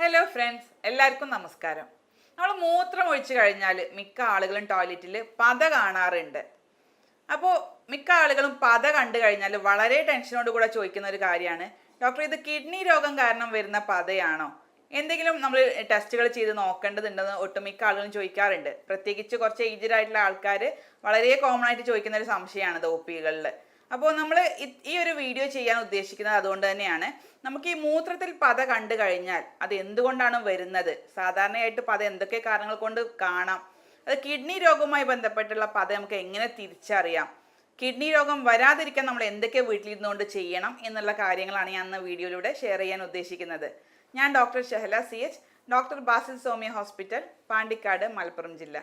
Hello friends എല്ലാവർക്കും നമസ്കാരം. നമ്മൾ മൂത്രം ഒഴിച്ചു കഴിഞ്ഞാൽ മിക്ക ആളുകളും ടോയ്ലറ്റിൽ പത കാണാറുണ്ട്. അപ്പോൾ മിക്ക ആളുകളും പത കണ്ടു കഴിഞ്ഞാൽ വളരെ ടെൻഷനോട് കൂടെ ചോദിക്കുന്ന ഒരു കാര്യമാണ്. ഡോക്ടർ ഇത് കിഡ്നി രോഗം കാരണം വരുന്ന പതയാണോ? എന്തെങ്കിലും നമ്മൾ ടെസ്റ്റുകൾ ചെയ്ത് നോക്കേണ്ടതുണ്ടെന്ന് ഒട്ടുമിക്ക ആളുകളും ചോദിക്കാറുണ്ട്. പ്രത്യേകിച്ച് കുറച്ച് ഏജ്ഡ് ആയിട്ടുള്ള ആൾക്കാർ വളരെ കോമൺ ആയിട്ട് ചോദിക്കുന്ന ഒരു സംശയമാണ് ഇത് ഒ പികളിൽ അപ്പോൾ നമ്മൾ ഈ ഒരു വീഡിയോ ചെയ്യാൻ ഉദ്ദേശിക്കുന്നത് അതുകൊണ്ട് തന്നെയാണ്. നമുക്ക് ഈ മൂത്രത്തിൽ പത കണ്ടു കഴിഞ്ഞാൽ അത് എന്തുകൊണ്ടാണ് വരുന്നത്? സാധാരണയായിട്ട് പത എന്തൊക്കെ കാരണങ്ങൾ കൊണ്ട് കാണാം? അത് കിഡ്നി രോഗവുമായി ബന്ധപ്പെട്ടുള്ള പത നമുക്ക് എങ്ങനെ തിരിച്ചറിയാം? കിഡ്നി രോഗം വരാതിരിക്കാൻ നമ്മൾ എന്തൊക്കെ വീട്ടിലിരുന്നുകൊണ്ട് ചെയ്യണം എന്നുള്ള കാര്യങ്ങളാണ് ഞാൻ അന്ന് വീഡിയോയിലൂടെ ഷെയർ ചെയ്യാൻ ഉദ്ദേശിക്കുന്നത്. ഞാൻ doctor Shahala C H doctor Basil Soumya hospital Pandikkad Malappuram ജില്ല.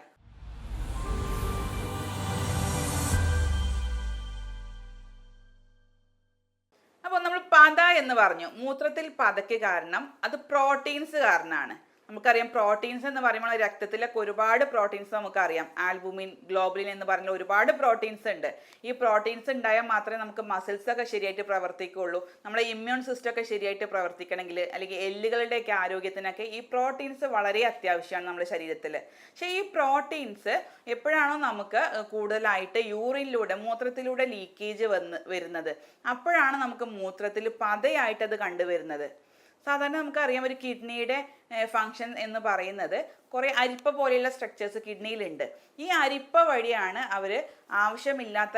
അപ്പോൾ നമ്മൾ പത എന്ന് പറഞ്ഞു. മൂത്രത്തിൽ പതയ്ക്ക് കാരണം അത് പ്രോട്ടീൻസ് കാരണമാണ്. നമുക്കറിയാം പ്രോട്ടീൻസ് എന്ന് പറയുമ്പോൾ രക്തത്തിലൊക്കെ ഒരുപാട് പ്രോട്ടീൻസ് നമുക്കറിയാം. ആൽബുമിൻ ഗ്ലോബുലിൻ എന്ന് പറഞ്ഞ ഒരുപാട് പ്രോട്ടീൻസ് ഉണ്ട്. ഈ പ്രോട്ടീൻസ് ഉണ്ടായാൽ മാത്രമേ നമുക്ക് മസിൽസ് ഒക്കെ ശരിയായിട്ട് പ്രവർത്തിക്കുകയുള്ളൂ. നമ്മുടെ ഇമ്മ്യൂൺ സിസ്റ്റം ഒക്കെ ശരിയായിട്ട് പ്രവർത്തിക്കണമെങ്കിൽ അല്ലെങ്കിൽ എല്ലുകളുടെയൊക്കെ ആരോഗ്യത്തിനൊക്കെ ഈ പ്രോട്ടീൻസ് വളരെ അത്യാവശ്യമാണ് നമ്മുടെ ശരീരത്തിൽ. പക്ഷേ ഈ പ്രോട്ടീൻസ് എപ്പോഴാണോ നമുക്ക് കൂടുതലായിട്ട് യൂറിനിലൂടെ മൂത്രത്തിലൂടെ ലീക്കേജ് വന്ന് വരുന്നത് അപ്പോഴാണ് നമുക്ക് മൂത്രത്തിൽ പതയായിട്ടത് കണ്ടുവരുന്നത്. സാധാരണ നമുക്കറിയാം ഒരു കിഡ്നിയുടെ ഫങ്ഷൻ എന്ന് പറയുന്നത് കുറേ അരിപ്പ പോലെയുള്ള സ്ട്രക്ചേഴ്സ് കിഡ്നിയിലുണ്ട്. ഈ അരിപ്പ വഴിയാണ് അവർ ആവശ്യമില്ലാത്ത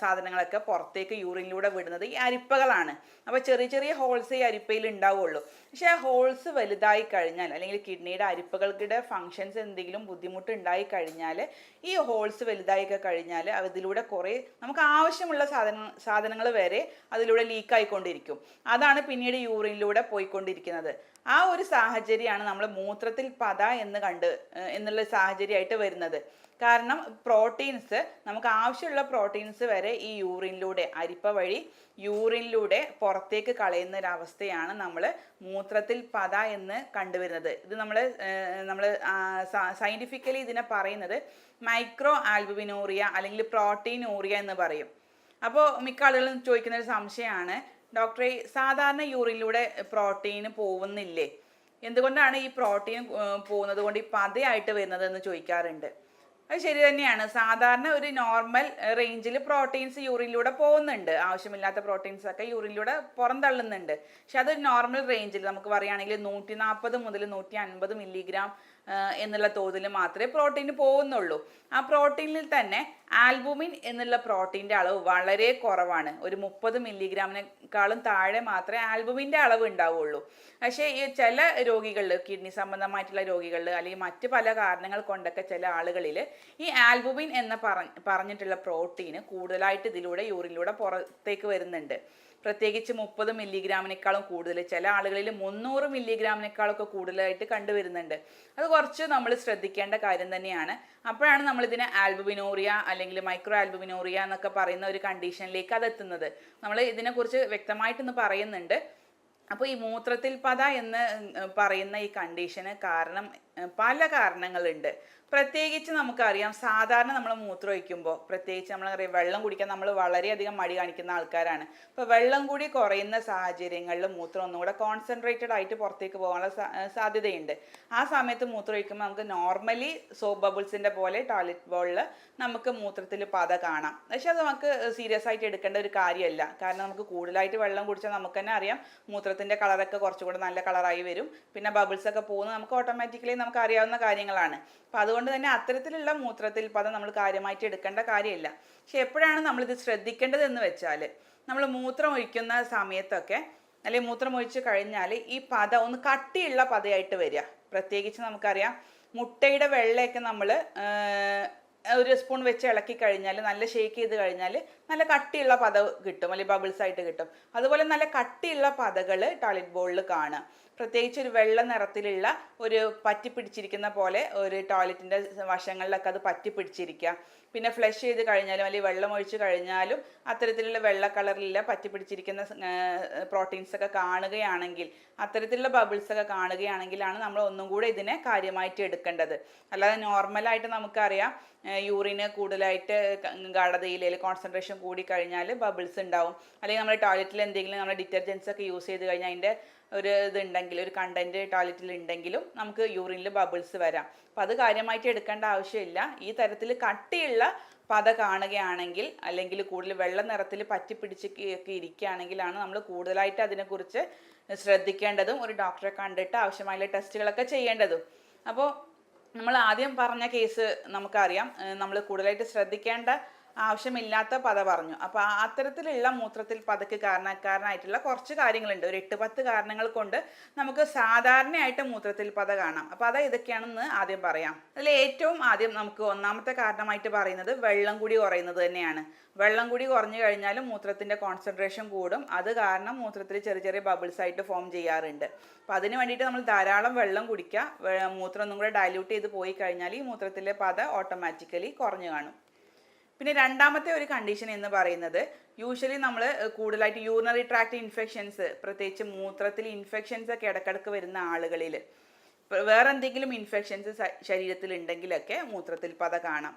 സാധനങ്ങളൊക്കെ പുറത്തേക്ക് യൂറിനിലൂടെ വിടുന്നത്. ഈ അരിപ്പകളാണ്. അപ്പോൾ ചെറിയ ചെറിയ ഹോൾസ് ഈ അരിപ്പയിൽ ഉണ്ടാവുള്ളൂ. പക്ഷേ ആ ഹോൾസ് വലുതായി കഴിഞ്ഞാൽ അല്ലെങ്കിൽ കിഡ്നിയുടെ അരിപ്പകൾക്കിടെ ഫങ്ഷൻസ് എന്തെങ്കിലും ബുദ്ധിമുട്ട് ഉണ്ടായി കഴിഞ്ഞാൽ ഈ ഹോൾസ് വലുതായി കഴിഞ്ഞാൽ അതിലൂടെ കുറേ നമുക്ക് ആവശ്യമുള്ള സാധന സാധനങ്ങൾ വരെ അതിലൂടെ ലീക്കായിക്കൊണ്ടിരിക്കും അതാണ് പിന്നീട് യൂറിനിലൂടെ പോയിക്കൊണ്ടിരിക്കുന്നത്. ആ ഒരു സാഹചര്യമാണ് നമ്മൾ മൂത്രത്തിൽ പത എന്ന് കണ്ട് എന്നുള്ള സാഹചര്യമായിട്ട് വരുന്നത്. കാരണം പ്രോട്ടീൻസ് നമുക്ക് ആവശ്യമുള്ള പ്രോട്ടീൻസ് വരെ ഈ യൂറിനിലൂടെ അരിപ്പ വഴി യൂറിനിലൂടെ പുറത്തേക്ക് കളയുന്ന ഒരു അവസ്ഥയാണ് നമ്മൾ മൂത്രത്തിൽ പത എന്ന് കണ്ടുവരുന്നത്. ഇത് നമ്മൾ നമ്മൾ സയന്റിഫിക്കലി ഇതിനെ പറയുന്നത് മൈക്രോ ആൽബുമിനോറിയ അല്ലെങ്കിൽ പ്രോട്ടീൻ ഊറിയ എന്ന് പറയും. അപ്പോൾ മിക്ക ആളുകളും ചോദിക്കുന്ന ഒരു സംശയമാണ് ഡോക്ടറെ സാധാരണ യൂറിനിലൂടെ പ്രോട്ടീൻ പോകുന്നില്ലേ എന്തുകൊണ്ടാണ് ഈ പ്രോട്ടീൻ പോകുന്നത് കൊണ്ട് ഈ പതയായിട്ട് വരുന്നത് എന്ന് ചോദിക്കാറുണ്ട്. അത് ശരി തന്നെയാണ്. സാധാരണ ഒരു നോർമൽ റേഞ്ചിൽ പ്രോട്ടീൻസ് യൂറിനിലൂടെ പോകുന്നുണ്ട്. ആവശ്യമില്ലാത്ത പ്രോട്ടീൻസ് ഒക്കെ യൂറിനിലൂടെ പുറന്തള്ളുന്നുണ്ട്. പക്ഷെ അത് നോർമൽ റേഞ്ചിൽ നമുക്ക് പറയുകയാണെങ്കിൽ നൂറ്റി നാൽപ്പത് മുതൽ നൂറ്റി അൻപത് മില്ലിഗ്രാം എന്നുള്ള തോതിൽ മാത്രമേ പ്രോട്ടീൻ പോകുന്നുള്ളൂ. ആ പ്രോട്ടീനിൽ തന്നെ ആൽബുമിൻ എന്നുള്ള പ്രോട്ടീന്റെ അളവ് വളരെ കുറവാണ്. ഒരു മുപ്പത് മില്ലിഗ്രാമിനേക്കാളും താഴെ മാത്രമേ ആൽബുമിന്റെ അളവ് ഉണ്ടാവുള്ളൂ. പക്ഷേ ഈ ചില രോഗികളിൽ കിഡ്നി സംബന്ധമായിട്ടുള്ള രോഗികളിൽ അല്ലെങ്കിൽ മറ്റ് പല കാരണങ്ങൾ കൊണ്ടൊക്കെ ചില ആളുകളിൽ ഈ ആൽബുമിൻ എന്ന പറഞ്ഞിട്ടുള്ള പ്രോട്ടീന് കൂടുതലായിട്ട് ഇതിലൂടെ യൂറിനിലൂടെ പുറത്തേക്ക് വരുന്നുണ്ട്. പ്രത്യേകിച്ച് മുപ്പത് മില്ലിഗ്രാമിനേക്കാളും കൂടുതൽ. ചില ആളുകളിൽ മുന്നൂറ് മില്ലിഗ്രാമിനേക്കാളൊക്കെ കൂടുതലായിട്ട് കണ്ടുവരുന്നുണ്ട്. അത് കുറച്ച് നമ്മൾ ശ്രദ്ധിക്കേണ്ട കാര്യം തന്നെയാണ്. അപ്പോഴാണ് നമ്മളിതിനെ ആൽബുബിനോറിയ അല്ലെങ്കിൽ മൈക്രോ ആൽബുബിനോറിയ എന്നൊക്കെ പറയുന്ന ഒരു കണ്ടീഷനിലേക്ക് അത് എത്തുന്നത്. നമ്മൾ ഇതിനെക്കുറിച്ച് വ്യക്തമായിട്ടൊന്ന് പറയുന്നുണ്ട്. അപ്പോൾ ഈ മൂത്രത്തിൽ പത എന്ന് പറയുന്ന ഈ കണ്ടീഷന് കാരണം പല കാരണങ്ങളുണ്ട്. പ്രത്യേകിച്ച് നമുക്കറിയാം സാധാരണ നമ്മൾ മൂത്രം ഒഴിക്കുമ്പോൾ പ്രത്യേകിച്ച് നമ്മളറിയാം വെള്ളം കുടിക്കാൻ നമ്മൾ വളരെയധികം മടി കാണിക്കുന്ന ആൾക്കാരാണ്. അപ്പോൾ വെള്ളം കൂടി കുറയുന്ന സാഹചര്യങ്ങളിൽ മൂത്രം ഒന്നുകൂടെ കോൺസെൻട്രേറ്റഡ് ആയിട്ട് പുറത്തേക്ക് പോകാനുള്ള സാധ്യതയുണ്ട്. ആ സമയത്ത് മൂത്രം ഒഴിക്കുമ്പോൾ നമുക്ക് നോർമലി സോപ്പ് ബബിൾസിന്റെ പോലെ ടോയ്ലറ്റ് ബോളിൽ നമുക്ക് മൂത്രത്തിൽ പത കാണാം. പക്ഷെ അത് നമുക്ക് സീരിയസ് ആയിട്ട് എടുക്കേണ്ട ഒരു കാര്യമല്ല കാരണം നമുക്ക് കൂടുതലായിട്ട് വെള്ളം കുടിച്ചാൽ നമുക്ക് തന്നെ അറിയാം മൂത്രത്തിന്റെ കളറൊക്കെ കുറച്ചുകൂടെ നല്ല കളറായി വരും. പിന്നെ ബബിൾസൊക്കെ പോകുന്നത് നമുക്ക് ഓട്ടോമാറ്റിക്കലി നമുക്ക് അറിയാവുന്ന കാര്യങ്ങളാണ്. അപ്പം അതുകൊണ്ട് തന്നെ അത്തരത്തിലുള്ള മൂത്രത്തിൽ പദം നമ്മൾ കാര്യമായിട്ട് എടുക്കേണ്ട കാര്യമില്ല. പക്ഷെ എപ്പോഴാണ് നമ്മളിത് ശ്രദ്ധിക്കേണ്ടത് എന്ന് വെച്ചാൽ നമ്മൾ മൂത്രം ഒഴിക്കുന്ന സമയത്തൊക്കെ അല്ലെങ്കിൽ മൂത്രം ഒഴിച്ച് കഴിഞ്ഞാൽ ഈ പത ഒന്ന് കട്ടിയുള്ള പതയായിട്ട് വരിക. പ്രത്യേകിച്ച് നമുക്കറിയാം മുട്ടയുടെ വെള്ളയൊക്കെ നമ്മൾ ഒരു സ്പൂൺ വെച്ച് ഇളക്കി കഴിഞ്ഞാൽ നല്ല ഷേക്ക് ചെയ്ത് കഴിഞ്ഞാൽ നല്ല കട്ടിയുള്ള പത കിട്ടും അല്ലെങ്കിൽ ബബിൾസ് ആയിട്ട് കിട്ടും. അതുപോലെ നല്ല കട്ടിയുള്ള പതകൾ ടോയ്ലറ്റ് ബോളിൽ കാണുക. പ്രത്യേകിച്ച് ഒരു വെള്ള നിറത്തിലുള്ള ഒരു പറ്റി പിടിച്ചിരിക്കുന്ന പോലെ ഒരു ടോയ്ലറ്റിന്റെ വശങ്ങളിലൊക്കെ അത് പറ്റി പിടിച്ചിരിക്കുക. പിന്നെ ഫ്ലഷ് ചെയ്ത് കഴിഞ്ഞാലും അല്ലെങ്കിൽ വെള്ളം ഒഴിച്ച് കഴിഞ്ഞാലും അത്തരത്തിലുള്ള വെള്ള കളറിലുള്ള പറ്റി പിടിച്ചിരിക്കുന്ന പ്രോട്ടീൻസ് ഒക്കെ കാണുകയാണെങ്കിൽ അത്തരത്തിലുള്ള ബബിൾസ് ഒക്കെ കാണുകയാണെങ്കിലാണ് നമ്മൾ ഒന്നും കൂടെ ഇതിനെ കാര്യമായിട്ട് എടുക്കേണ്ടത്. അല്ലാതെ നോർമലായിട്ട് നമുക്കറിയാം യൂറിന് കൂടുതലായിട്ട് ഗാഠതയിൽ അല്ലെങ്കിൽ കോൺസെൻട്രേഷൻ കൂടി കഴിഞ്ഞാൽ ബബിൾസ് ഉണ്ടാവും. അല്ലെങ്കിൽ നമ്മൾ ടോയ്ലറ്റിൽ എന്തെങ്കിലും നമ്മൾ ഡിറ്റർജൻസ് ഒക്കെ യൂസ് ചെയ്ത് കഴിഞ്ഞാൽ അതിന്റെ ഒരു ഇതുണ്ടെങ്കിൽ ഒരു കണ്ടന്റ് ടോയ്ലറ്റിൽ ഉണ്ടെങ്കിലും നമുക്ക് യൂറിനിൽ ബബിൾസ് വരാം. അപ്പോൾ അത് കാര്യമായിട്ട് എടുക്കേണ്ട ആവശ്യമില്ല. ഈ തരത്തിൽ കട്ടിയുള്ള പത കാണുകയാണെങ്കിൽ അല്ലെങ്കിൽ കൂടുതൽ വെള്ള നിറത്തിൽ പറ്റി പിടിച്ച് ഒക്കെ ഇരിക്കുകയാണെങ്കിലാണ് നമ്മൾ കൂടുതലായിട്ട് അതിനെക്കുറിച്ച് ശ്രദ്ധിക്കേണ്ടതും. ഒരു ഡോക്ടറെ കണ്ടിട്ട് ആവശ്യമായ ടെസ്റ്റുകളൊക്കെ ചെയ്യേണ്ടതും. അപ്പോൾ നമ്മൾ ആദ്യം പറഞ്ഞ കേസ് നമുക്കറിയാം. നമ്മൾ കൂടുതലായിട്ട് ശ്രദ്ധിക്കേണ്ട ആവശ്യമില്ലാത്ത പത പറഞ്ഞു. അപ്പോൾ ആ അത്തരത്തിലുള്ള മൂത്രത്തിൽ പതക്ക് കാരണക്കാരനായിട്ടുള്ള കുറച്ച് കാര്യങ്ങളുണ്ട്. ഒരു എട്ട് പത്ത് കാരണങ്ങൾ കൊണ്ട് നമുക്ക് സാധാരണയായിട്ട് മൂത്രത്തിൽ പത കാണാം. അപ്പോൾ അത് ഇതൊക്കെയാണെന്ന് ആദ്യം പറയാം. അതിൽ ഏറ്റവും ആദ്യം നമുക്ക് ഒന്നാമത്തെ കാരണമായിട്ട് പറയുന്നത് വെള്ളം കൂടി കുറയുന്നത് തന്നെയാണ്. വെള്ളം കൂടി കുറഞ്ഞു കഴിഞ്ഞാൽ മൂത്രത്തിന്റെ കോൺസെൻട്രേഷൻ കൂടും. അത് കാരണം മൂത്രത്തിൽ ചെറിയ ചെറിയ ബബിൾസ് ആയിട്ട് ഫോം ചെയ്യാറുണ്ട്. അപ്പോൾ അതിന് വേണ്ടിയിട്ട് നമ്മൾ ധാരാളം വെള്ളം കുടിക്കുക. മൂത്രം ഒന്നും കൂടെ ഡയല്യൂട്ട് ചെയ്ത് പോയി കഴിഞ്ഞാൽ ഈ മൂത്രത്തിലെ പത ഓട്ടോമാറ്റിക്കലി കുറഞ്ഞു കാണും. പിന്നെ രണ്ടാമത്തെ ഒരു കണ്ടീഷൻ എന്ന് പറയുന്നത് യൂഷ്വലി നമ്മൾ കൂടുതലായിട്ട് യൂറിനറി ട്രാക്ട് ഇൻഫെക്ഷൻസ് പ്രത്യേകിച്ച് മൂത്രത്തിൽ ഇൻഫെക്ഷൻസ് ഒക്കെ ഇടക്കിടക്ക് വരുന്ന ആളുകളിൽ വേറെ എന്തെങ്കിലും ഇൻഫെക്ഷൻസ് ശരീരത്തിൽ ഉണ്ടെങ്കിലൊക്കെ മൂത്രത്തിൽ പത കാണാം.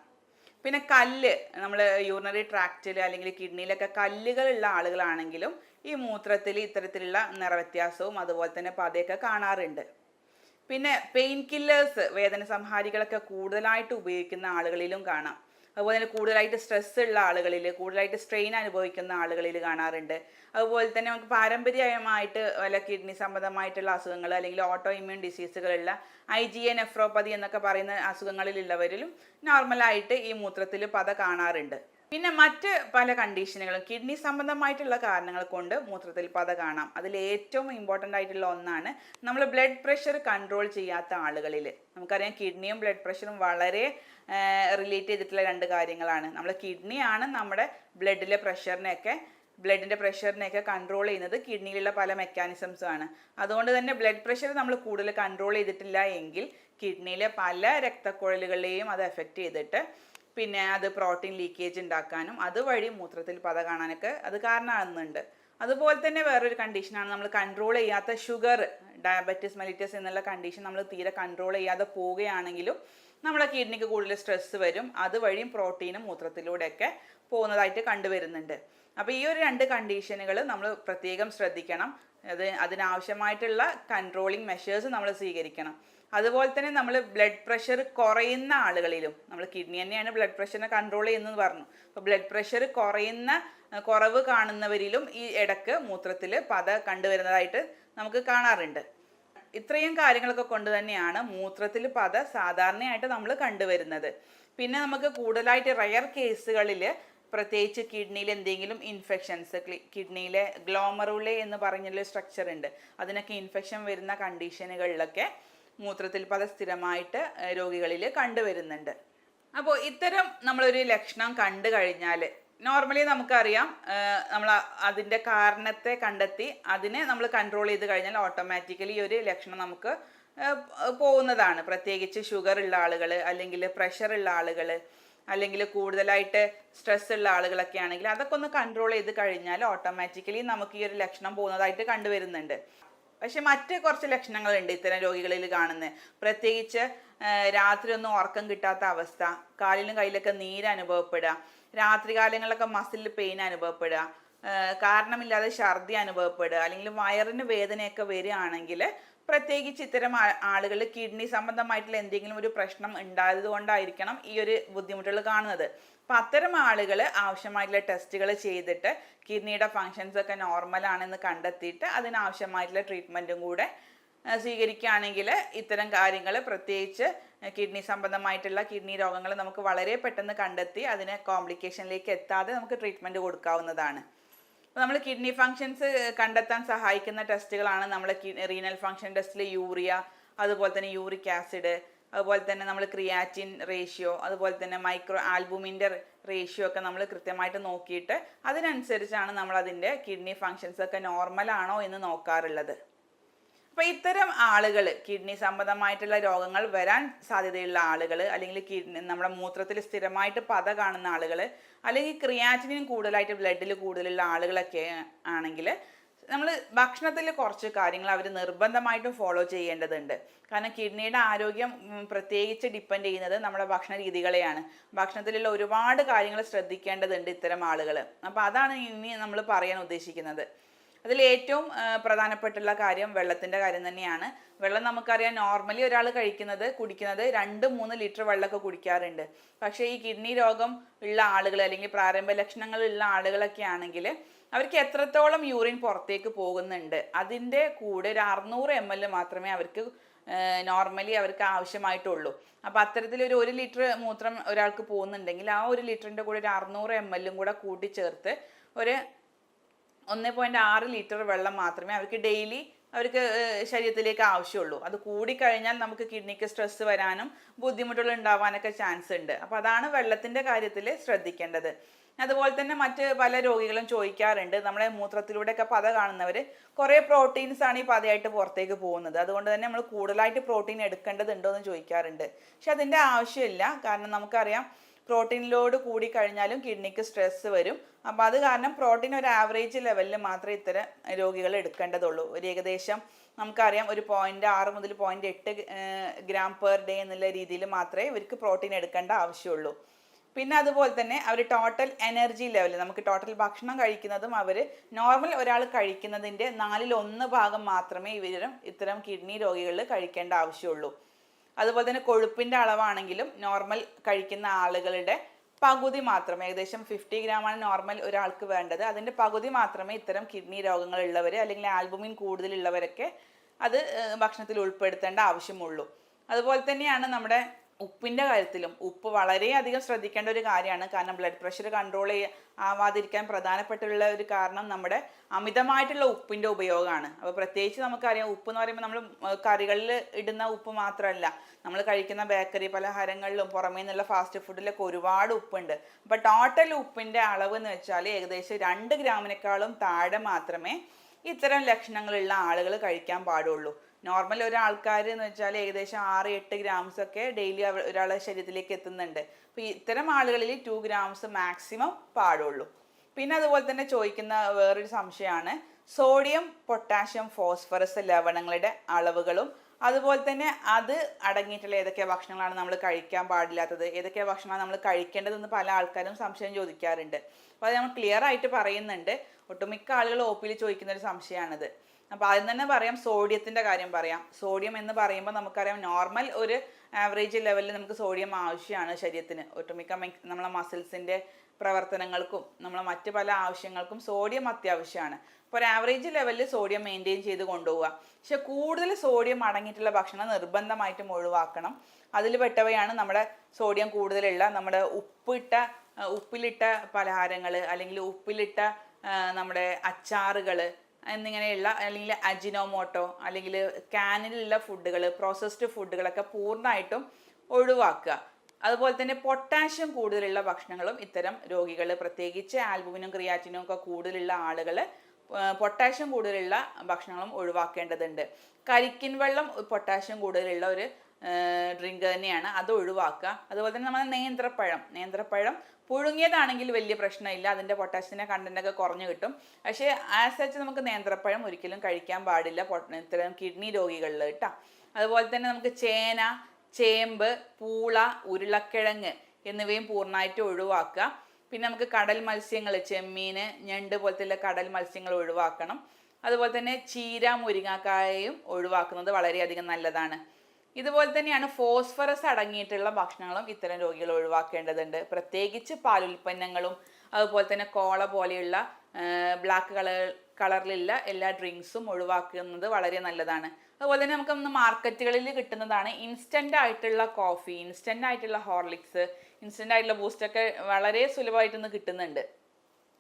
പിന്നെ കല്ല് നമ്മൾ യൂറിനറി ട്രാക്റ്റിൽ അല്ലെങ്കിൽ കിഡ്നിയിലൊക്കെ കല്ലുകളുള്ള ആളുകളാണെങ്കിലും ഈ മൂത്രത്തിൽ ഇത്തരത്തിലുള്ള നിറവ്യത്യാസവും അതുപോലെ തന്നെ പതയൊക്കെ കാണാറുണ്ട്. പിന്നെ പെയിൻ കില്ലേഴ്സ് വേദന സംഹാരികളൊക്കെ കൂടുതലായിട്ട് ഉപയോഗിക്കുന്ന ആളുകളിലും കാണാം. അതുപോലെ തന്നെ കൂടുതലായിട്ട് സ്ട്രെസ് ഉള്ള ആളുകളിൽ കൂടുതലായിട്ട് സ്ട്രെയിൻ അനുഭവിക്കുന്ന ആളുകളിൽ കാണാറുണ്ട്. അതുപോലെ തന്നെ നമുക്ക് പാരമ്പര്യമായിട്ട് വല്ല കിഡ്നി സംബന്ധമായിട്ടുള്ള അസുഖങ്ങൾ അല്ലെങ്കിൽ ഓട്ടോ ഇമ്മ്യൂൺ ഡിസീസുകളുള്ള ഐ ജി എ നെഫ്രോപ്പതി എന്നൊക്കെ പറയുന്ന അസുഖങ്ങളിലുള്ളവരിലും നോർമലായിട്ട് ഈ മൂത്രത്തിൽ പത കാണാറുണ്ട്. പിന്നെ മറ്റ് പല കണ്ടീഷനുകളും കിഡ്നി സംബന്ധമായിട്ടുള്ള കാരണങ്ങൾ കൊണ്ട് മൂത്രത്തിൽ പത കാണാം. അതിൽ ഏറ്റവും ഇമ്പോർട്ടന്റ് ആയിട്ടുള്ള ഒന്നാണ് നമ്മൾ ബ്ലഡ് പ്രഷർ കൺട്രോൾ ചെയ്യാത്ത ആളുകളിൽ നമുക്കറിയാം കിഡ്നിയും ബ്ലഡ് പ്രഷറും വളരെ റിലേറ്റ് ചെയ്തിട്ടുള്ള രണ്ട് കാര്യങ്ങളാണ്. നമ്മൾ കിഡ്നിയാണ് നമ്മുടെ ബ്ലഡിലെ പ്രഷറിനെയൊക്കെ ബ്ലഡിന്റെ പ്രഷറിനെയൊക്കെ കൺട്രോൾ ചെയ്യുന്നത് കിഡ്നിയിലുള്ള പല മെക്കാനിസംസും ആണ്. അതുകൊണ്ട് തന്നെ ബ്ലഡ് പ്രഷർ നമ്മൾ കൂടുതൽ കൺട്രോൾ ചെയ്തിട്ടില്ല എങ്കിൽ കിഡ്നിയിലെ പല രക്തക്കുഴലുകളെയും അത് എഫക്റ്റ് ചെയ്തിട്ട് പിന്നെ അത് പ്രോട്ടീൻ ലീക്കേജ് ഉണ്ടാക്കാനും അതുവഴി മൂത്രത്തിൽ പത കാണാനൊക്കെ അത് കാരണമാകുന്നുണ്ട്. അതുപോലെ തന്നെ വേറൊരു കണ്ടീഷനാണ് നമ്മൾ കൺട്രോൾ ചെയ്യാത്ത ഷുഗർ ഡയബറ്റിസ് മെലിറ്റസ് എന്നുള്ള കണ്ടീഷൻ നമ്മൾ തീരെ കൺട്രോൾ ചെയ്യാതെ പോവുകയാണെങ്കിലും നമ്മുടെ കിഡ്നിക്ക് കൂടുതൽ സ്ട്രെസ് വരും. അതുവഴിയും പ്രോട്ടീനും മൂത്രത്തിലൂടെയൊക്കെ പോകുന്നതായിട്ട് കണ്ടുവരുന്നുണ്ട്. അപ്പോൾ ഈ ഒരു രണ്ട് കണ്ടീഷനുകൾ നമ്മൾ പ്രത്യേകം ശ്രദ്ധിക്കണം. അത് അതിനാവശ്യമായിട്ടുള്ള കൺട്രോളിങ് മെഷേഴ്സ് നമ്മൾ സ്വീകരിക്കണം. അതുപോലെ തന്നെ നമ്മൾ ബ്ലഡ് പ്രഷർ കുറയുന്ന ആളുകളിലും നമ്മൾ കിഡ്നി തന്നെയാണ് ബ്ലഡ് പ്രഷറിനെ കൺട്രോൾ ചെയ്യുന്നതെന്ന് പറഞ്ഞു. അപ്പോൾ ബ്ലഡ് പ്രഷർ കുറയുന്ന കുറവ് കാണുന്നവരിലും ഈ ഇടയ്ക്ക് മൂത്രത്തിൽ പത കണ്ടുവരുന്നതായിട്ട് നമുക്ക് കാണാറുണ്ട്. ഇത്രയും കാര്യങ്ങളൊക്കെ കൊണ്ട് തന്നെയാണ് മൂത്രത്തിൽ പത സാധാരണയായിട്ട് നമ്മൾ കണ്ടുവരുന്നത്. പിന്നെ നമുക്ക് കൂടുതലായിട്ട് റയർ കേസുകളിൽ പ്രത്യേകിച്ച് കിഡ്നിയിൽ എന്തെങ്കിലും ഇൻഫെക്ഷൻസ് കിഡ്നിയിലെ ഗ്ലോമറുള്ള എന്ന് പറഞ്ഞൊരു സ്ട്രക്ചർ ഉണ്ട്. അതിനൊക്കെ ഇൻഫെക്ഷൻ വരുന്ന കണ്ടീഷനുകളിലൊക്കെ മൂത്രത്തിൽ പത സ്ഥിരമായിട്ട് രോഗികളിൽ കണ്ടുവരുന്നുണ്ട്. അപ്പോൾ ഇത്തരം നമ്മളൊരു ലക്ഷണം കണ്ടു കഴിഞ്ഞാൽ നോർമലി നമുക്കറിയാം നമ്മൾ അതിന്റെ കാരണത്തെ കണ്ടെത്തി അതിനെ നമ്മൾ കൺട്രോൾ ചെയ്ത് കഴിഞ്ഞാൽ ഓട്ടോമാറ്റിക്കലി ഈ ഒരു ലക്ഷണം നമുക്ക് പോകുന്നതാണ്. പ്രത്യേകിച്ച് ഷുഗർ ഉള്ള ആളുകൾ അല്ലെങ്കിൽ പ്രഷർ ഉള്ള ആളുകൾ അല്ലെങ്കിൽ കൂടുതലായിട്ട് സ്ട്രെസ് ഉള്ള ആളുകളൊക്കെ ആണെങ്കിൽ അതൊക്കെ ഒന്ന് കൺട്രോൾ ചെയ്ത് കഴിഞ്ഞാൽ ഓട്ടോമാറ്റിക്കലി നമുക്ക് ഈ ഒരു ലക്ഷണം പോകുന്നതായിട്ട് കണ്ടുവരുന്നുണ്ട്. പക്ഷെ മറ്റ് കുറച്ച് ലക്ഷണങ്ങളുണ്ട് ഇത്തരം രോഗികളിൽ കാണുന്നത് പ്രത്യേകിച്ച് രാത്രി ഒന്നും ഉറക്കം കിട്ടാത്ത അവസ്ഥ കാലിലും കയ്യിലൊക്കെ നീര് അനുഭവപ്പെടുക രാത്രി മസിലിൽ പെയിൻ അനുഭവപ്പെടുക. കാരണമില്ലാതെ ഛർദി അനുഭവപ്പെടുക. അല്ലെങ്കിൽ വയറിന് വേദനയൊക്കെ വരികയാണെങ്കിൽ പ്രത്യേകിച്ച് ഇത്തരം ആളുകൾ കിഡ്നി സംബന്ധമായിട്ടുള്ള എന്തെങ്കിലും ഒരു പ്രശ്നം ഉണ്ടായത് കൊണ്ടായിരിക്കണം ഈ ഒരു ബുദ്ധിമുട്ടുകൾ കാണുന്നത്. അപ്പം അത്തരം ആളുകൾ ആവശ്യമായിട്ടുള്ള ടെസ്റ്റുകൾ ചെയ്തിട്ട് കിഡ്നിയുടെ ഫങ്ഷൻസ് ഒക്കെ നോർമൽ ആണെന്ന് കണ്ടെത്തിയിട്ട് അതിനാവശ്യമായിട്ടുള്ള ട്രീറ്റ്മെന്റും കൂടെ സ്വീകരിക്കുകയാണെങ്കിൽ ഇത്തരം കാര്യങ്ങൾ പ്രത്യേകിച്ച് കിഡ്നി സംബന്ധമായിട്ടുള്ള കിഡ്നി രോഗങ്ങൾ നമുക്ക് വളരെ പെട്ടെന്ന് കണ്ടെത്തി അതിന് കോംപ്ലിക്കേഷനിലേക്ക് എത്താതെ നമുക്ക് ട്രീറ്റ്മെന്റ് കൊടുക്കാവുന്നതാണ്. നമ്മൾ കിഡ്നി ഫങ്ഷൻസ് കണ്ടെത്താൻ സഹായിക്കുന്ന ടെസ്റ്റുകളാണ് നമ്മൾ റീനൽ ഫങ്ഷൻ ടെസ്റ്റിൽ യൂറിയ അതുപോലെ തന്നെ യൂറിക് ആസിഡ് അതുപോലെ തന്നെ നമ്മൾ ക്രിയാറ്റിൻ റേഷ്യോ അതുപോലെ തന്നെ മൈക്രോ ആൽബുമിന്റെ റേഷ്യോ ഒക്കെ നമ്മൾ കൃത്യമായിട്ട് നോക്കിയിട്ട് അതിനനുസരിച്ചാണ് നമ്മൾ അതിന്റെ കിഡ്നി ഫങ്ഷൻസ് ഒക്കെ നോർമൽ ആണോ എന്ന് നോക്കാറുള്ളത്. അപ്പോൾ ഇത്തരം ആളുകൾ കിഡ്നി സംബന്ധമായിട്ടുള്ള രോഗങ്ങൾ വരാൻ സാധ്യതയുള്ള ആളുകൾ അല്ലെങ്കിൽ കിഡ്നി നമ്മുടെ മൂത്രത്തിൽ സ്ഥിരമായിട്ട് പത കാണുന്ന ആളുകൾ അല്ലെങ്കിൽ ക്രിയാറ്റിനും കൂടുതലായിട്ട് ബ്ലഡിൽ കൂടുതലുള്ള ആളുകളൊക്കെ ആണെങ്കിൽ നമ്മൾ ഭക്ഷണത്തിൽ കുറച്ച് കാര്യങ്ങൾ അവർ നിർബന്ധമായിട്ടും ഫോളോ ചെയ്യേണ്ടതുണ്ട്. കാരണം കിഡ്നിയുടെ ആരോഗ്യം പ്രത്യേകിച്ച് ഡിപ്പെൻഡ് ചെയ്യുന്നത് നമ്മുടെ ഭക്ഷണ രീതികളെയാണ്. ഭക്ഷണത്തിലുള്ള ഒരുപാട് കാര്യങ്ങൾ ശ്രദ്ധിക്കേണ്ടതുണ്ട് ഇത്തരം ആളുകൾ അപ്പോൾ അതാണ് ഇനി നമ്മൾ പറയാൻ ഉദ്ദേശിക്കുന്നത്. അതിൽ ഏറ്റവും പ്രധാനപ്പെട്ടുള്ള കാര്യം വെള്ളത്തിന്റെ കാര്യം തന്നെയാണ്. വെള്ളം നമുക്കറിയാം നോർമലി ഒരാൾ കഴിക്കുന്നത് കുടിക്കുന്നത് രണ്ട് മൂന്ന് ലിറ്റർ വെള്ളമൊക്കെ കുടിക്കാറുണ്ട്. പക്ഷേ ഈ കിഡ്നി രോഗം ഉള്ള ആളുകൾ അല്ലെങ്കിൽ പ്രാരംഭ ലക്ഷണങ്ങളുള്ള ആളുകളൊക്കെ ആണെങ്കിൽ അവർക്ക് എത്രത്തോളം യൂറിൻ പുറത്തേക്ക് പോകുന്നുണ്ട് അതിന്റെ കൂടെ ഒരു അറുന്നൂറ് എം എൽ മാത്രമേ അവർക്ക് നോർമലി അവർക്ക് ആവശ്യമായിട്ടുള്ളൂ. അപ്പോൾ അത്തരത്തിൽ ഒരു ഒരു ലിറ്റർ മൂത്രം ഒരാൾക്ക് പോകുന്നുണ്ടെങ്കിൽ ആ ഒരു ലിറ്ററിന്റെ കൂടെ ഒരു അറുന്നൂറ് എം എല്ലും കൂടെ കൂട്ടിച്ചേർത്ത് ഒരു ഒന്ന് പോയിന്റ് ആറ് ലിറ്റർ വെള്ളം മാത്രമേ അവർക്ക് ഡെയിലി അവർക്ക് ശരീരത്തിലേക്ക് ആവശ്യമുള്ളൂ. അത് കൂടിക്കഴിഞ്ഞാൽ നമുക്ക് കിഡ്നിക്ക് സ്ട്രെസ് വരാനും ബുദ്ധിമുട്ടുകൾ ഉണ്ടാവാനൊക്കെ ചാൻസ് ഉണ്ട്. അപ്പോൾ അതാണ് വെള്ളത്തിന്റെ കാര്യത്തിൽ ശ്രദ്ധിക്കേണ്ടത്. അതുപോലെ തന്നെ മറ്റ് പല രോഗികളും ചോദിക്കാറുണ്ട്. നമ്മുടെ മൂത്രത്തിലൂടെയൊക്കെ പത കാണുന്നവർ കുറേ പ്രോട്ടീൻസ് ആണ് ഈ പതയായിട്ട് പുറത്തേക്ക് പോകുന്നത്. അതുകൊണ്ട് തന്നെ നമ്മൾ കൂടുതലായിട്ട് പ്രോട്ടീൻ എടുക്കേണ്ടതുണ്ടോ എന്ന് ചോദിക്കാറുണ്ട്. പക്ഷെ അതിന്റെ ആവശ്യമില്ല. കാരണം നമുക്കറിയാം പ്രോട്ടീൻ ലോഡ് കൂടി കഴിഞ്ഞാലും കിഡ്നിക്ക് സ്ട്രെസ് വരും. അപ്പോൾ അത് കാരണം പ്രോട്ടീൻ ഒരു ആവറേജ് ലെവലിൽ മാത്രമേ ഇത്തരം രോഗികൾ എടുക്കേണ്ടതുള്ളൂ. ഒരു ഏകദേശം നമുക്കറിയാം ഒരു പോയിന്റ് ആറ് മുതൽ പോയിന്റ് എട്ട് ഗ്രാം പെർ ഡേ എന്നുള്ള രീതിയിൽ മാത്രമേ ഇവർക്ക് പ്രോട്ടീൻ എടുക്കേണ്ട ആവശ്യമുള്ളൂ. പിന്നെ അതുപോലെ തന്നെ അവർ ടോട്ടൽ എനർജി ലെവൽ നമുക്ക് ടോട്ടൽ ഭക്ഷണം കഴിക്കുന്നതും അവർ നോർമൽ ഒരാൾ കഴിക്കുന്നതിന്റെ നാലിൽ ഒന്ന് ഭാഗം മാത്രമേ ഇവരും ഇത്തരം കിഡ്നി രോഗികളിൽ കഴിക്കേണ്ട ആവശ്യമുള്ളൂ. അതുപോലെ തന്നെ കൊഴുപ്പിന്റെ അളവാണെങ്കിലും നോർമൽ കഴിക്കുന്ന ആളുകളുടെ പകുതി മാത്രം ഏകദേശം ഫിഫ്റ്റി ഗ്രാമാണ് നോർമൽ ഒരാൾക്ക് വേണ്ടത്. അതിന്റെ പകുതി മാത്രമേ ഇത്തരം കിഡ്നി രോഗങ്ങളുള്ളവർ അല്ലെങ്കിൽ ആൽബുമിൻ കൂടുതലുള്ളവരൊക്കെ അത് ഭക്ഷണത്തിൽ ഉൾപ്പെടുത്തേണ്ട ആവശ്യമുള്ളൂ. അതുപോലെ തന്നെയാണ് നമ്മുടെ ഉപ്പിന്റെ കാര്യത്തിലും ഉപ്പ് വളരെയധികം ശ്രദ്ധിക്കേണ്ട ഒരു കാര്യമാണ്. കാരണം ബ്ലഡ് പ്രഷർ കൺട്രോൾ ആവാതിരിക്കാൻ പ്രധാനപ്പെട്ടുള്ള ഒരു കാരണം നമ്മുടെ അമിതമായിട്ടുള്ള ഉപ്പിന്റെ ഉപയോഗമാണ്. അപ്പോൾ പ്രത്യേകിച്ച് നമുക്കറിയാം ഉപ്പ് എന്ന് പറയുമ്പോൾ നമ്മൾ കറികളിൽ ഇടുന്ന ഉപ്പ് മാത്രമല്ല. നമ്മൾ കഴിക്കുന്ന ബേക്കറി പലഹാരങ്ങളിലും പുറമേ നിന്നുള്ള ഫാസ്റ്റ് ഫുഡിലൊക്കെ ഒരുപാട് ഉപ്പുണ്ട്. അപ്പോൾ ടോട്ടൽ ഉപ്പിന്റെ അളവ് എന്ന് വെച്ചാൽ ഏകദേശം രണ്ട് ഗ്രാമിനേക്കാളും താഴെ മാത്രമേ ഇത്തരം ലക്ഷണങ്ങളുള്ള ആളുകൾ കഴിക്കാൻ പാടുള്ളൂ. നോർമൽ ഒരാൾക്കാർ എന്ന് വെച്ചാൽ ഏകദേശം ആറ് എട്ട് ഗ്രാംസ് ഒക്കെ ഡെയിലി ഒരാളെ ശരീരത്തിലേക്ക് എത്തുന്നുണ്ട്. അപ്പോൾ ഇത്തരം ആളുകളിൽ ടു ഗ്രാംസ് മാക്സിമം പാടുള്ളൂ. പിന്നെ അതുപോലെ തന്നെ ചോദിക്കുന്ന വേറൊരു സംശയമാണ്. സോഡിയം പൊട്ടാഷ്യം ഫോസ്ഫറസ് ലവണങ്ങളുടെ അളവുകളും അതുപോലെ തന്നെ അത് അടങ്ങിയിട്ടുള്ള ഏതൊക്കെ ഭക്ഷണങ്ങളാണ് നമ്മൾ കഴിക്കാൻ പാടില്ലാത്തത്? ഏതൊക്കെ ഭക്ഷണമാണ് നമ്മൾ കഴിക്കേണ്ടതെന്ന് പല ആൾക്കാരും സംശയം ചോദിക്കാറുണ്ട്. അപ്പോൾ അത് നമ്മൾ ക്ലിയർ ആയിട്ട് പറയുന്നുണ്ട്. ഒട്ടുമിക്ക ആളുകൾ ഒ പിയിൽ ചോദിക്കുന്ന ഒരു സംശയമാണിത് അപ്പോൾ ആദ്യം തന്നെ പറയാം സോഡിയത്തിന്റെ കാര്യം പറയാം. സോഡിയം എന്ന് പറയുമ്പോൾ നമുക്കറിയാം നോർമൽ ഒരു ആവറേജ് ലെവലിൽ നമുക്ക് സോഡിയം ആവശ്യമാണ് ശരീരത്തിന്. ഒട്ടുമിക്ക നമ്മളെ മസിൽസിന്റെ പ്രവർത്തനങ്ങൾക്കും നമ്മളെ മറ്റ് പല ആവശ്യങ്ങൾക്കും സോഡിയം അത്യാവശ്യമാണ് അപ്പോൾ ഒരു ആവറേജ് ലെവലിൽ സോഡിയം മെയിന്റെയിൻ ചെയ്ത് കൊണ്ടുപോവുക. പക്ഷെ കൂടുതൽ സോഡിയം അടങ്ങിയിട്ടുള്ള ഭക്ഷണം നിർബന്ധമായിട്ടും ഒഴിവാക്കണം. അതിൽ പെട്ടവയാണ് നമ്മുടെ സോഡിയം കൂടുതലുള്ള നമ്മുടെ ഉപ്പിട്ട ഉപ്പിലിട്ട പലഹാരങ്ങൾ അല്ലെങ്കിൽ ഉപ്പിലിട്ട നമ്മുടെ അച്ചാറുകൾ എന്നിങ്ങനെയുള്ള അല്ലെങ്കിൽ അജിനോമോട്ടോ അല്ലെങ്കിൽ കാനിലുള്ള ഫുഡുകൾ പ്രോസസ്ഡ് ഫുഡുകളൊക്കെ പൂർണമായിട്ടും ഒഴിവാക്കുക. അതുപോലെ തന്നെ പൊട്ടാഷ്യം കൂടുതലുള്ള ഭക്ഷണങ്ങളും ഇത്തരം രോഗികൾ പ്രത്യേകിച്ച് ആൽബുമിനും ക്രിയാറ്റിനും ഒക്കെ കൂടുതലുള്ള ആളുകൾ പൊട്ടാഷ്യം കൂടുതലുള്ള ഭക്ഷണങ്ങളും ഒഴിവാക്കേണ്ടതുണ്ട്. കരിക്കിൻ വെള്ളം പൊട്ടാഷ്യം കൂടുതലുള്ള ഒരു ഡ്രിങ്ക് തന്നെയാണ്. അത് ഒഴിവാക്കുക. അതുപോലെ തന്നെ നമ്മൾ നേന്ത്രപ്പഴം. നേന്ത്രപ്പഴം പുഴുങ്ങിയതാണെങ്കിൽ വലിയ പ്രശ്നമില്ല. അതിന്റെ പൊട്ടാഷ്യത്തിന്റെ കണ്ടന്റൊക്കെ കുറഞ്ഞു കിട്ടും. പക്ഷേ ആസ് നമുക്ക് നേന്ത്രപ്പഴം ഒരിക്കലും കഴിക്കാൻ പാടില്ല. ഇത്തരം കിഡ്നി രോഗികളിൽ കേട്ടോ അതുപോലെ തന്നെ നമുക്ക് ചേന ചേമ്പ് പൂള ഉരുളക്കിഴങ്ങ് എന്നിവയും പൂർണമായിട്ട് ഒഴിവാക്കുക. പിന്നെ നമുക്ക് കടൽ മത്സ്യങ്ങൾ ചെമ്മീൻ ഞണ്ട് പോലത്തെ കടൽ മത്സ്യങ്ങൾ ഒഴിവാക്കണം. അതുപോലെ തന്നെ ചീര മുരിങ്ങാക്കായയും ഒഴിവാക്കുന്നത് വളരെയധികം നല്ലതാണ്. ഇതുപോലെ തന്നെയാണ് ഫോസ്ഫറസ് അടങ്ങിയിട്ടുള്ള ഭക്ഷണങ്ങളും ഇത്തരം രോഗികൾ ഒഴിവാക്കേണ്ടതുണ്ട്. പ്രത്യേകിച്ച് പാലുൽപ്പന്നങ്ങളും അതുപോലെ തന്നെ കോള പോലെയുള്ള ബ്ലാക്ക് കളർ കളറിലുള്ള എല്ലാ ഡ്രിങ്ക്സും ഒഴിവാക്കുന്നത് വളരെ നല്ലതാണ്. അതുപോലെ തന്നെ നമുക്ക് ഒന്ന് മാർക്കറ്റുകളിൽ കിട്ടുന്നതാണ് ഇൻസ്റ്റന്റ് ആയിട്ടുള്ള കോഫി ഇൻസ്റ്റന്റ് ആയിട്ടുള്ള ഹോർലിക്സ് ഇൻസ്റ്റന്റ് ആയിട്ടുള്ള ബൂസ്റ്റൊക്കെ വളരെ സുലഭമായിട്ടൊന്ന് കിട്ടുന്നുണ്ട്.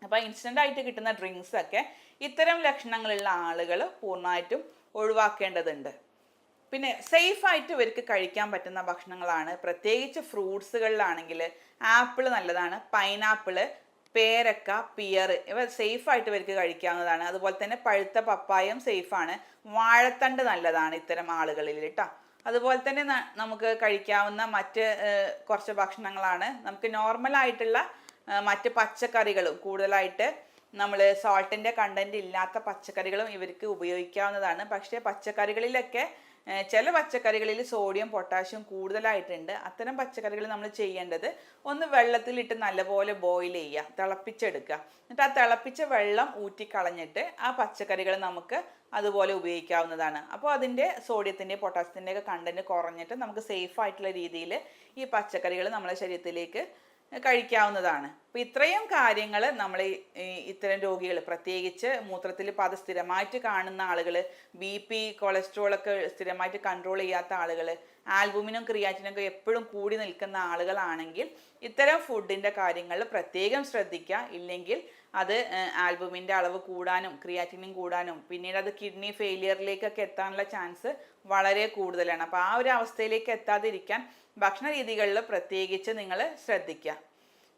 അപ്പോൾ ഇൻസ്റ്റന്റ് ആയിട്ട് കിട്ടുന്ന ഡ്രിങ്ക്സൊക്കെ ഇത്തരം ലക്ഷണങ്ങളുള്ള ആളുകൾ പൂർണമായിട്ടും ഒഴിവാക്കേണ്ടതുണ്ട്. പിന്നെ സേഫ് ആയിട്ട് ഇവർക്ക് കഴിക്കാൻ പറ്റുന്ന ഭക്ഷണങ്ങളാണ്. പ്രത്യേകിച്ച് ഫ്രൂട്ട്സുകളിലാണെങ്കിൽ ആപ്പിൾ നല്ലതാണ് പൈനാപ്പിൾ പേരക്ക പിയർ ഇവ സേഫ് ആയിട്ട് ഇവർക്ക് കഴിക്കാവുന്നതാണ്. അതുപോലെ തന്നെ പഴുത്ത പപ്പായം സേഫാണ് വാഴത്തണ്ട് നല്ലതാണ് ഇത്തരം ആളുകളിൽ കേട്ടോ അതുപോലെ തന്നെ നമുക്ക് കഴിക്കാവുന്ന മറ്റ് കുറച്ച് ഭക്ഷണങ്ങളാണ്. നമുക്ക് നോർമൽ ആയിട്ടുള്ള മറ്റ് പച്ചക്കറികളും കൂടുതലായിട്ട് നമ്മൾ സോൾട്ടിന്റെ കണ്ടന്റ് ഇല്ലാത്ത പച്ചക്കറികളും ഇവർക്ക് ഉപയോഗിക്കാവുന്നതാണ്. പക്ഷേ പച്ചക്കറികളിലൊക്കെ ചില പച്ചക്കറികളിൽ സോഡിയം പൊട്ടാഷ്യം കൂടുതലായിട്ടുണ്ട്. അത്തരം പച്ചക്കറികൾ നമ്മൾ ചെയ്യേണ്ടത് ഒന്ന് വെള്ളത്തിലിട്ട് നല്ലപോലെ ബോയിൽ ചെയ്യുക തിളപ്പിച്ചെടുക്കുക. എന്നിട്ട് ആ തിളപ്പിച്ച വെള്ളം ഊറ്റിക്കളഞ്ഞിട്ട് ആ പച്ചക്കറികൾ നമുക്ക് അതുപോലെ ഉപയോഗിക്കാവുന്നതാണ്. അപ്പോൾ അതിന്റെ സോഡിയത്തിന്റെ പൊട്ടാസ്യത്തിന്റെ ഒക്കെ കണ്ടന്റ് കുറഞ്ഞിട്ട് നമുക്ക് സേഫ് ആയിട്ടുള്ള രീതിയിൽ ഈ പച്ചക്കറികൾ നമ്മുടെ ശരീരത്തിലേക്ക് കഴിക്കാവുന്നതാണ്. അപ്പോൾ ഇത്രയും കാര്യങ്ങൾ നമ്മൾ ഇത്തരം രോഗികൾ പ്രത്യേകിച്ച് മൂത്രത്തിൽ പത സ്ഥിരമായിട്ട് കാണുന്ന ആളുകൾ ബി പി കൊളസ്ട്രോൾ ഒക്കെ സ്ഥിരമായിട്ട് കൺട്രോൾ ചെയ്യാത്ത ആളുകൾ ആൽബുമിനും ക്രിയാറ്റിനും ഒക്കെ എപ്പോഴും കൂടി നിൽക്കുന്ന ആളുകളാണെങ്കിൽ ഇത്തരം ഫുഡിന്റെ കാര്യങ്ങൾ പ്രത്യേകം ശ്രദ്ധിക്കുക. ഇല്ലെങ്കിൽ അത് ആൽബുമിന്റെ അളവ് കൂടാനും ക്രിയാറ്റിനും കൂടാനും പിന്നീട് അത് കിഡ്നി ഫെയിലിയറിലേക്കൊക്കെ എത്താനുള്ള ചാൻസ് വളരെ കൂടുതലാണ്. അപ്പോൾ ആ ഒരു അവസ്ഥയിലേക്ക് എത്താതിരിക്കാൻ ഭക്ഷണ രീതികളിൽ പ്രത്യേകിച്ച് നിങ്ങൾ ശ്രദ്ധിക്കുക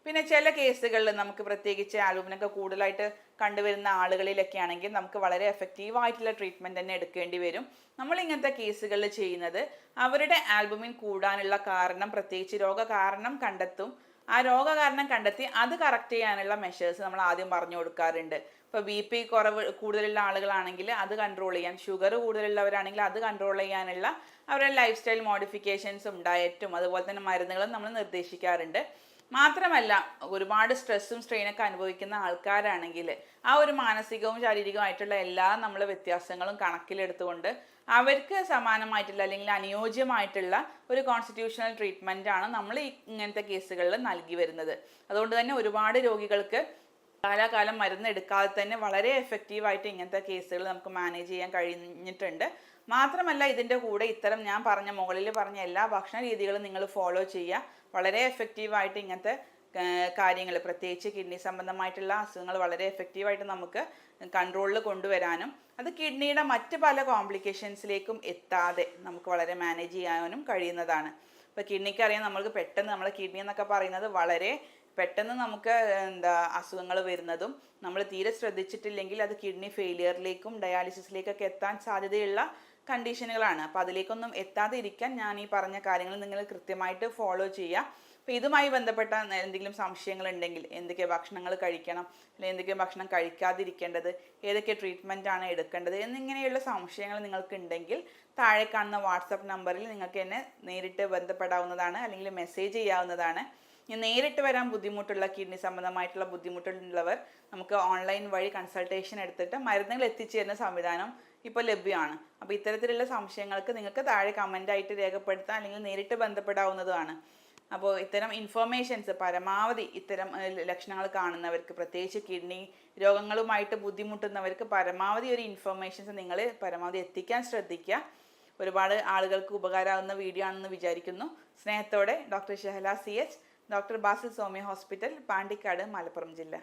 പിന്നെ ചില കേസുകളിൽ നമുക്ക് പ്രത്യേകിച്ച് ആൽബുമിനൊക്കെ കൂടുതലായിട്ട് കണ്ടുവരുന്ന ആളുകളിലൊക്കെ ആണെങ്കിൽ നമുക്ക് വളരെ എഫക്റ്റീവ് ആയിട്ടുള്ള ട്രീറ്റ്മെന്റ് തന്നെ എടുക്കേണ്ടി വരും. നമ്മൾ ഇങ്ങനത്തെ കേസുകളിൽ ചെയ്യുന്നത് അവരുടെ ആൽബുമിൻ കൂടാനുള്ള കാരണം പ്രത്യേകിച്ച് രോഗകാരണം കണ്ടെത്തും ആ രോഗകാരണം കണ്ടെത്തി അത് കറക്റ്റ് ചെയ്യാനുള്ള മെഷേഴ്സ് നമ്മൾ ആദ്യം പറഞ്ഞു കൊടുക്കാറുണ്ട്. ഇപ്പോൾ ബി പി കുറവ് കൂടുതലുള്ള ആളുകളാണെങ്കിൽ അത് കൺട്രോൾ ചെയ്യാൻ ഷുഗർ കൂടുതലുള്ളവരാണെങ്കിൽ അത് കൺട്രോൾ ചെയ്യാനുള്ള അവരുടെ ലൈഫ് സ്റ്റൈൽ മോഡിഫിക്കേഷൻസും ഡയറ്റും അതുപോലെ തന്നെ മരുന്നുകളും നമ്മൾ നിർദ്ദേശിക്കാറുണ്ട്. മാത്രമല്ല ഒരുപാട് സ്ട്രെസ്സും സ്ട്രെയിനൊക്കെ അനുഭവിക്കുന്ന ആൾക്കാരാണെങ്കിൽ ആ ഒരു മാനസികവും ശാരീരികവുമായിട്ടുള്ള എല്ലാ നമ്മൾ വ്യത്യാസങ്ങളും കണക്കിലെടുത്തുകൊണ്ട് അവർക്ക് സമാനമായിട്ടുള്ള അല്ലെങ്കിൽ അനുയോജ്യമായിട്ടുള്ള ഒരു കോൺസ്റ്റിറ്റ്യൂഷണൽ ട്രീറ്റ്മെന്റ് ആണ് നമ്മൾ ഇങ്ങനത്തെ കേസുകളിൽ നൽകി വരുന്നത്. അതുകൊണ്ട് തന്നെ ഒരുപാട് രോഗികൾക്ക് കാലാകാലം മരുന്ന് എടുക്കാതെ തന്നെ വളരെ എഫക്റ്റീവായിട്ട് ഇങ്ങനത്തെ കേസുകൾ നമുക്ക് മാനേജ് ചെയ്യാൻ കഴിഞ്ഞിട്ടുണ്ട്. മാത്രമല്ല ഇതിന്റെ കൂടെ ഇത്തരം ഞാൻ പറഞ്ഞ മുകളിൽ പറഞ്ഞ എല്ലാ ഭക്ഷണ രീതികളും നിങ്ങൾ ഫോളോ ചെയ്യുക. വളരെ എഫക്റ്റീവായിട്ട് ഇങ്ങനത്തെ കാര്യങ്ങൾ പ്രത്യേകിച്ച് കിഡ്നി സംബന്ധമായിട്ടുള്ള അസുഖങ്ങൾ വളരെ എഫക്റ്റീവായിട്ട് നമുക്ക് കൺട്രോളിൽ കൊണ്ടുവരാനും അത് കിഡ്നിയുടെ മറ്റ് പല കോംപ്ലിക്കേഷൻസിലേക്കും എത്താതെ നമുക്ക് വളരെ മാനേജ് ചെയ്യാനും കഴിയുന്നതാണ്. ഇപ്പോൾ കിഡ്നിക്ക് അറിയാം നമ്മൾക്ക് പെട്ടെന്ന് നമ്മളെ കിഡ്നി എന്നൊക്കെ പറയുന്നത് വളരെ പെട്ടെന്ന് നമുക്ക് എന്താ അസുഖങ്ങൾ വരുന്നതും നമ്മൾ തീരെ ശ്രദ്ധിച്ചിട്ടില്ലെങ്കിൽ അത് കിഡ്നി ഫെയിലിയറിലേക്കും ഡയാലിസിസിലേക്കൊക്കെ എത്താൻ സാധ്യതയുള്ള കണ്ടീഷനുകളാണ് അപ്പോൾ അതിലേക്കൊന്നും എത്താതെ ഇരിക്കാൻ ഞാൻ ഈ പറഞ്ഞ കാര്യങ്ങൾ നിങ്ങൾ കൃത്യമായിട്ട് ഫോളോ ചെയ്യുക. അപ്പോൾ ഇതുമായി ബന്ധപ്പെട്ട എന്തെങ്കിലും സംശയങ്ങൾ ഉണ്ടെങ്കിൽ എന്തൊക്കെ ഭക്ഷണങ്ങൾ കഴിക്കണം അല്ലെങ്കിൽ എന്തൊക്കെ ഭക്ഷണം കഴിക്കാതിരിക്കേണ്ടത് ഏതൊക്കെ ട്രീറ്റ്മെന്റ് ആണ് എടുക്കേണ്ടത് എന്നിങ്ങനെയുള്ള സംശയങ്ങൾ നിങ്ങൾക്ക് ഉണ്ടെങ്കിൽ താഴെ കാണുന്ന വാട്സപ്പ് നമ്പറിൽ നിങ്ങൾക്ക് എന്നെ നേരിട്ട് ബന്ധപ്പെടാവുന്നതാണ് അല്ലെങ്കിൽ മെസ്സേജ് ചെയ്യാവുന്നതാണ്. നേരിട്ട് വരാൻ ബുദ്ധിമുട്ടുള്ള കിഡ്നി സംബന്ധമായിട്ടുള്ള ബുദ്ധിമുട്ടുള്ളവർ നമുക്ക് ഓൺലൈൻ വഴി കൺസൾട്ടേഷൻ എടുത്തിട്ട് മരുന്നുകൾ എത്തിച്ചേരുന്ന സംവിധാനം ഇപ്പോൾ ലഭ്യമാണ്. അപ്പോൾ ഇത്തരത്തിലുള്ള സംശയങ്ങൾക്ക് നിങ്ങൾക്ക് താഴെ കമന്റായിട്ട് രേഖപ്പെടുത്താം അല്ലെങ്കിൽ നേരിട്ട് ബന്ധപ്പെടാവുന്നതാണ് അപ്പോൾ ഇത്തരം ഇൻഫോർമേഷൻസ് പരമാവധി ഇത്തരം ലക്ഷണങ്ങൾ കാണുന്നവർക്ക് പ്രത്യേകിച്ച് കിഡ്നി രോഗങ്ങളുമായിട്ട് ബുദ്ധിമുട്ടുന്നവർക്ക് പരമാവധി ഒരു ഇൻഫോർമേഷൻസ് നിങ്ങൾ പരമാവധി എത്തിക്കാൻ ശ്രദ്ധിക്കുക. ഒരുപാട് ആളുകൾക്ക് ഉപകാരമാകുന്ന വീഡിയോ ആണെന്ന് വിചാരിക്കുന്നു. സ്നേഹത്തോടെ doctor Shehala C H doctor Basil Soumya hospital Pandikkad Malappuram ജില്ല.